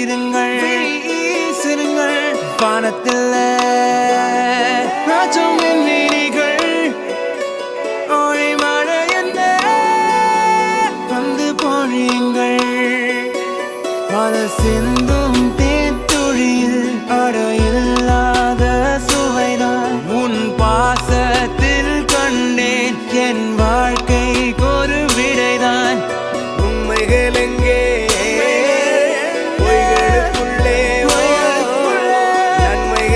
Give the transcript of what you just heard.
வீசிருங்கள் வீசிருங்கள் வானத்தில் ராஜம் விழிகள் ஒளி மழையல்ல வந்து பொழியுங்கள். பல சிந்தும் தீ